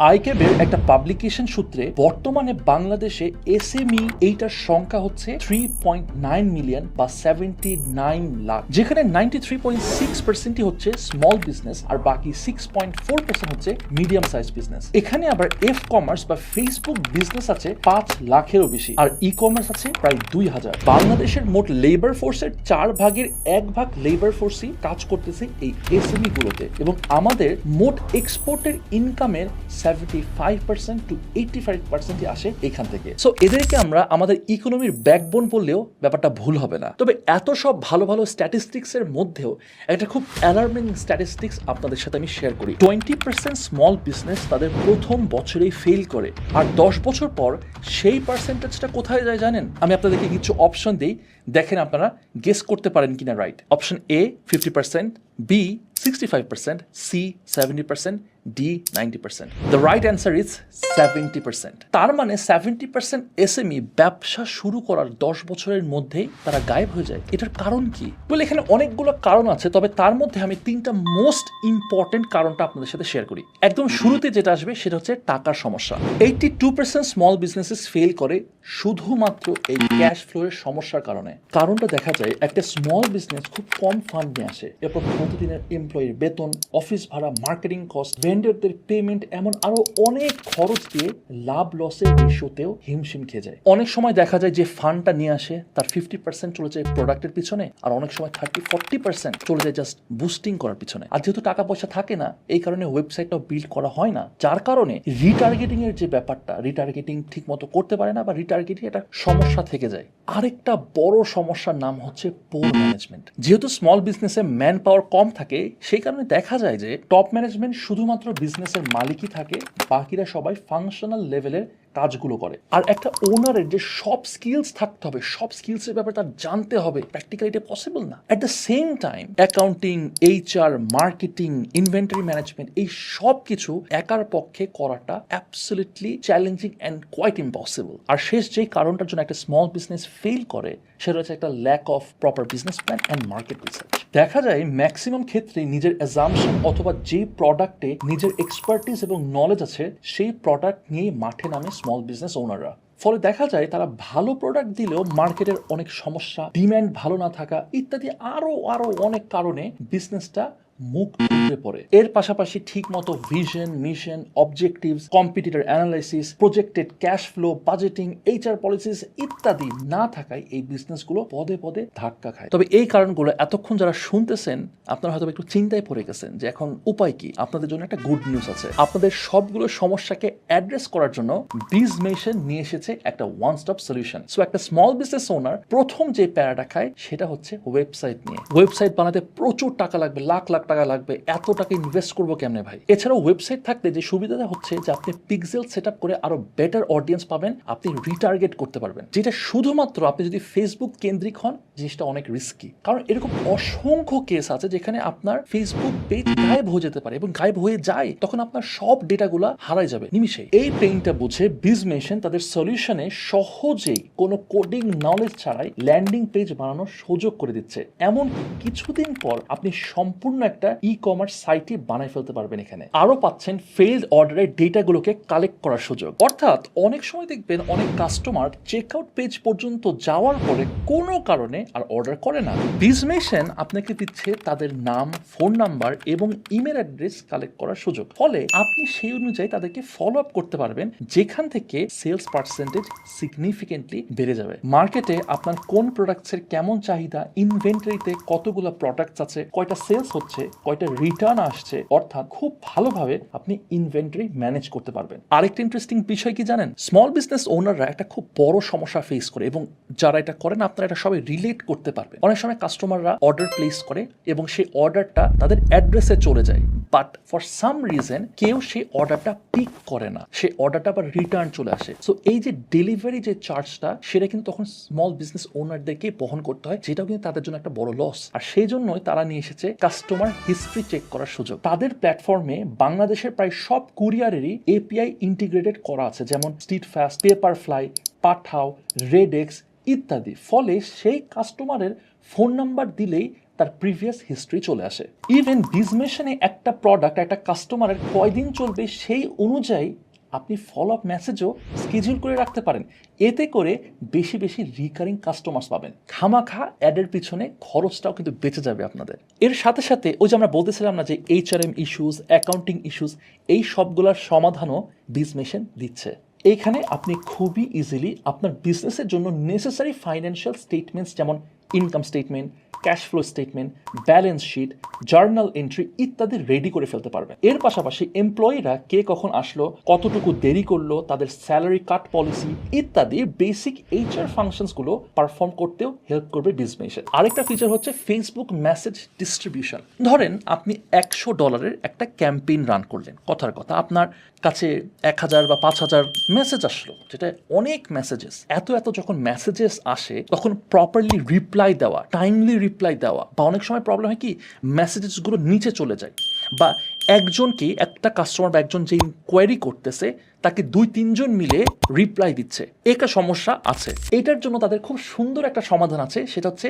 আইক্যাবের একটা পাবলিকেশন সূত্রে বর্তমানে বাংলাদেশে এসএমই এইটার সংখ্যা হচ্ছে থ্রি পয়েন্ট নাইন মিলিয়ন বা সেভেন্টি নাইন লাখ, যেখানে নাইনটি থ্রি পয়েন্ট সিক্স পার্সেন্টই হচ্ছে স্মল বিজনেস আর বাকি সিক্স পয়েন্ট ফোর পার্সেন্ট হচ্ছে মিডিয়াম সাইজ বিজনেস এখানে আবার এফ কমার্স বা ফেসবুক বিজনেস আছে পাঁচ লাখেরও বেশি আর ই কমার্স আছে প্রায় দুই হাজার। বাংলাদেশের মোট লেবার ফোর্সের চার ভাগের এক ভাগ লেবার ফোর্সই কাজ করতেছে এই এসএমই গুলোতে এবং আমাদের মোট এক্সপোর্টের ইনকামের seventy five percent to eighty five পার্সেন্টই আসে এখান থেকে। সো এদেরকে আমরা আমাদের ইকোনমির ব্যাকবোন বললেও ব্যাপারটা ভুল হবে না। তবে এত সব ভালো ভালো স্ট্যাটিস্টিক্সের মধ্যেও একটা খুব অ্যালার্মিং স্ট্যাটিস্টিক্স আপনাদের সাথে আমি শেয়ার করি। টোয়েন্টি পার্সেন্ট স্মল বিজনেস তাদের প্রথম বছরেই ফেল করে। আর দশ বছর পর সেই পার্সেন্টেজটা কোথায় যায় জানেন? আমি আপনাদেরকে কিছু অপশন দিই। দেখেন আপনারা গেস করতে পারেন কিনা right option A fifty percent B sixty five percent C seventy percent D ninety percent the right answer is seventy percent তার মানে সেভেন্টি পার্সেন্ট এসএমই ব্যবসা শুরু করার দশ বছরের মধ্যেই তারা গায়েব হয়ে যায়। এটার কারণ কি? বলে এখানে অনেকগুলো কারণ আছে, তবে তার মধ্যে আমি তিনটা মোস্ট ইম্পর্টেন্ট কারণটা আপনাদের সাথে শেয়ার করি। একদম শুরুতে যেটা আসবে সেটা হচ্ছে টাকার সমস্যা। Eighty two percent small businesses fail করে শুধুমাত্র এই ক্যাশ ফ্লোয়ের সমস্যার কারণে। কারণটা দেখা যায়, একটা স্মল বিজনেস খুব কম ফান্ড নিয়ে আসে। এরপর প্রতিদিনের এমপ্লয়ির বেতন অফিস ভাড়া মার্কেটিং কস্ট ভেন্ডরদের পেমেন্ট এমন আরও অনেক খরচ দিয়ে লাভ লসের রেশিওতেও হিমশিম খেয়ে যায়। অনেক সময় দেখা যায় যে ফান্ডটা নিয়ে আসে, তার ফিফটি পার্সেন্ট চলে যায় প্রোডাক্টের পিছনে, আর অনেক সময় থার্টি ফোর্টি পার্সেন্ট চলে যায় জাস্ট বুস্টিং করার পিছনে। আর যেহেতু টাকা পয়সা থাকে না, এই কারণে ওয়েবসাইটটাও বিল্ড করা হয় না। যার কারণে রিটার্গেটিং এর যে ব্যাপারটা রিটার্গেটিং ঠিক মতো করতে পারে না বা রিটার্গেটিং একটা সমস্যা থেকে যায়। আরেকটা বড় সমস্যার নাম হচ্ছে পোর ম্যানেজমেন্ট যেহেতু স্মল বিজনেসে ম্যান পাওয়ার কম থাকে, সেই কারণে দেখা যায় যে টপ ম্যানেজমেন্ট শুধুমাত্র বিজনেসের মালিকই থাকে বাকিরা সবাই ফাংশনাল লেভেলের কাজগুলো করে। আর একটা ওনারের যে সব স্কিলস থাকতে হবে, সব স্কিলসের ব্যাপারে তার জানতে হবে প্র্যাকটিক্যালি এটা পসিবল না। At the same time accounting HR marketing inventory management এই সব কিছু একার পক্ষে করাটা absolutely challenging and quite impossible আর শেষ যেই কারণটার জন্য একটা স্মল বিজনেস ফেল করে, সেটা হচ্ছে একটা lack of proper business plan and market research দেখা যায় ম্যাক্সিমাম ক্ষেত্রে নিজের অ্যাজামশন অথবা যে প্রোডাক্টে নিজের এক্সপার্টিস এবং নলেজ আছে, সেই প্রোডাক্ট নিয়ে মাঠে নামে স্মল বিজনেস ওনাররা ফলে দেখা যায় তারা ভালো প্রোডাক্ট দিলেও মার্কেটের অনেক সমস্যা ডিম্যান্ড ভালো না থাকা ইত্যাদি আরও আরও অনেক কারণে বিজনেসটা মুখ টুকরে পড়ে। এর পাশাপাশি ঠিক মতো vision mission objectives competitor analysis projected cash flow budgeting HR policies ইত্যাদি না থাকায় এই বিজনেসগুলো পদে পদে ধাক্কা খায়। তবে এই কারণগুলো এতক্ষণ যারা শুনতেছেন, আপনারা হয়তো একটু চিন্তায় পড়ে গেছেন যে এখন উপায় কি? আপনাদের জন্য একটা গুড নিউজ আছে। আপনাদের সবগুলো সমস্যাকে অ্যাড্রেস করার জন্য বিজ মেশন নিয়ে এসেছে একটা ওয়ান স্টপ সলিউশন সো একটা স্মল বিজনেস ওনার প্রথম যে প্যারাটা খায় সেটা হচ্ছে ওয়েবসাইট নিয়ে। ওয়েবসাইট বানাতে প্রচুর টাকা লাগবে, লাখ লাখ টাকা লাগবে, এত টাকা ইনভেস্ট করব কেমনে ভাই? এছাড়াও ওয়েবসাইট থাকতে যে সুবিধাটা হচ্ছে যে আপনি পিক্সেল সেট করে আরও বেটার অডিয়েন্স পাবেন, আপনি রিটার্গেট করতে পারবেন। যেটা শুধুমাত্র আপনি যদি ফেসবুক কেন্দ্রিক হন জিনিসটা অনেক রিস্কি কারণ এরকম অসংখ্য কেস আছে যেখানে আপনার ফেসবুক পেজ গায়েব হয়ে যেতে পারে এবং গায়েব হয়ে যায়। তখন আপনার সব ডেটাগুলো হারাই যাবে নিমিশে এই পেইনটা বুঝে বিজমেশন তাদের সলিউশনে সহজেই কোনো কোডিং নলেজ ছাড়াই ল্যান্ডিং পেজ বানানোর সুযোগ করে দিচ্ছে। এমন কিছুদিন পর আপনি সম্পূর্ণ একটা ই কমার্স সাইটই বানাই ফেলতে পারবেন এখানে। আরও পাচ্ছেন ফেইল্ড অর্ডারের ডেটাগুলোকে কালেক্ট করার সুযোগ। অর্থাৎ অনেক সময় দেখবেন অনেক কাস্টমার চেক আউট পেজ পর্যন্ত যাওয়ার পরে কোনো কারণে আর অর্ডার করে না। বিজমেশন আপনাকে দিচ্ছে তাদের নাম ফোন নাম্বার এবং ইমেল অ্যাড্রেস কালেক্ট করার সুযোগ। ফলে আপনি সেই অনুযায়ী তাদেরকে ফলো আপ করতে পারবেন, যেখান থেকে সেলস পার্সেন্টেজ সিগনিফিকেন্টলি বেড়ে যাবে। মার্কেটে আপনার কোন প্রোডাক্টসের কেমন চাহিদা ইনভেন্টরিতে কতগুলো প্রোডাক্টস আছে, কয়টা সেলস হচ্ছে, কয়টা রিটার্ন আসছে, অর্থাৎ খুব ভালোভাবে আপনি ইনভেন্টরি ম্যানেজ করতে পারবেন। আরেকটা ইন্টারেস্টিং বিষয় কি জানেন? স্মল বিজনেস ওনাররা একটা খুব বড় সমস্যা ফেস করে এবং যারা এটা করেন, আপনারা এটা সবাই রিলেট করতে পারবেন অনেক সময় কাস্টমাররা অর্ডার প্লেস করে এবং সেই অর্ডারটা তাদের অ্যাড্রেসে চলে যায়। বাট ফর সাম রিজন কেউ সেই অর্ডারটা পিক করে না। সেই অর্ডারটা আবার রিটার্ন চলে আসে। সো এই যে ডেলিভারি যে চার্জটা সেটা কিন্তু তখন স্মল বিজনেস ওনারদেরকে বহন করতে হয়, যেটাও কিন্তু তাদের জন্য একটা বড় লস আর সেই জন্যই তারা নিয়ে এসেছে কাস্টমার হিস্ট্রি চেক করার সুযোগ। তাদের প্ল্যাটফর্মে বাংলাদেশের প্রায় সব কুরিয়ারেরই এপিআই ইন্টিগ্রেটেড করা আছে। যেমন Steadfast Paperfly Pathao RedX ইত্যাদি। ফলে সেই কাস্টমারের ফোন নাম্বার দিলেই তার প্রিভিয়াস হিস্ট্রি চলে আসে। ইভেন বিজমেশনে একটা প্রোডাক্ট একটা কাস্টমারের কয়দিন চলবে সেই অনুযায়ী আপনি ফলো আপ মেসেজও স্কেডিউল করে রাখতে পারেন। এতে করে বেশি বেশি রিকারিং কাস্টমার্স পাবেন। খামাখা অ্যাডের পিছনে খরচটাও কিন্তু বেঁচে যাবে আপনাদের। এর সাথে সাথে ওই যে আমরা বলতেছিলাম না যে এইচআরএম ইস্যুস অ্যাকাউন্টিং ইস্যুস এই সবগুলোর সমাধানও বিজমেশন দিচ্ছে। এইখানে আপনি খুবই ইজিলি আপনার বিজনেসের জন্য নেসেসারি ফাইন্যান্সিয়াল স্টেটমেন্টস যেমন income statement cash flow statement balance sheet journal entry ইত্যাদি রেডি করে ফেলতে পারবেন এর পাশাপাশি এমপ্লয়িরা কে কখন আসলো, কতটুকু দেরি করল, তাদের স্যালারি কাট পলিসি ইত্যাদি বেসিক এইচআর ফাংশনসগুলো পারফর্ম করতেও হেল্প করবে বিজমেশন আরেকটা ফিচার হচ্ছে ফেসবুক মেসেজ ডিস্ট্রিবিউশন ধরেন আপনি একশো ডলারের একটা ক্যাম্পেইন রান করলেন। কথার কথা, আপনার কাছে এক হাজার বা পাঁচ হাজার মেসেজ আসলো। যেটা অনেক মেসেজেস এত এত যখন মেসেজেস আসে, তখন প্রপারলি রিপ্লাই দেওয়া টাইমলি রিপ্লাই দেওয়া বা অনেক সময় প্রবলেম হয় কি মেসেজেসগুলো নিচে চলে যায় বা একজনকে একটা কাস্টমার বা একজন যে ইনকোয়ারি করতেছে তাকে দুই তিনজন মিলে রিপ্লাই দিচ্ছে। একটা সমস্যা আছে। এটার জন্য তাদের খুব সুন্দর একটা সমাধান আছে, সেটা হচ্ছে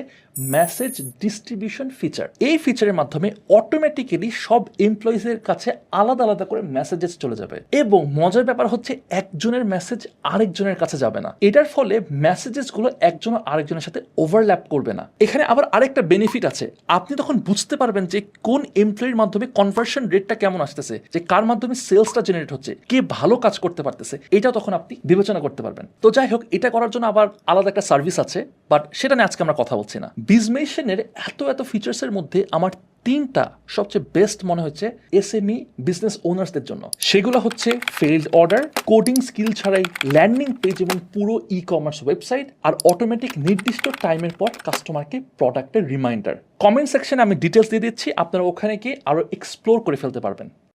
মেসেজ ডিস্ট্রিবিউশন ফিচার এই ফিচারের মাধ্যমে অটোমেটিক্যালি সব এমপ্লয়িজের কাছে আলাদা আলাদা করে মেসেজেস চলে যাবে। এবং মজার ব্যাপার হচ্ছে একজনের মেসেজ আরেকজনের কাছে যাবে না। এটার ফলে মেসেজেসগুলো একজন আরেকজনের সাথে ওভারল্যাপ করবে না। এখানে আবার আরেকটা বেনিফিট আছে। আপনি তখন বুঝতে পারবেন যে কোন এমপ্লয়ির মাধ্যমে কনভার্সন রেটটা কেমন আসতেছে, যে কার মাধ্যমে সেলসটা জেনারেট হচ্ছে, কে ভালো কাজ করতে পারতেছে, এটা তখন আপনি বিবেচনা করতে পারবেন। তো যাই হোক, এটা করার জন্য আবার আলাদা একটা সার্ভিস আছে বাট সেটা নিয়ে আজকে আমরা কথা বলছি না। বিজমেশনের এত এত ফিচার্সের মধ্যে আমার তিনটা সবচেয়ে বেস্ট মনে হচ্ছে এসএমই বিজনেস ওনার্সদের জন্য। সেগুলো হচ্ছে ফেল্ড অর্ডার কোডিং স্কিল ছাড়াই ল্যান্ডিং পেজ এবং পুরো ই কমার্স ওয়েবসাইট আর অটোমেটিক নির্দিষ্ট টাইমের পর কাস্টমারকে প্রোডাক্টের রিমাইন্ডার কমেন্ট সেকশনে আমি ডিটেলস দিয়ে দিচ্ছি, আপনারা ওখানে গিয়ে আরও এক্সপ্লোর করে ফেলতে পারবেন।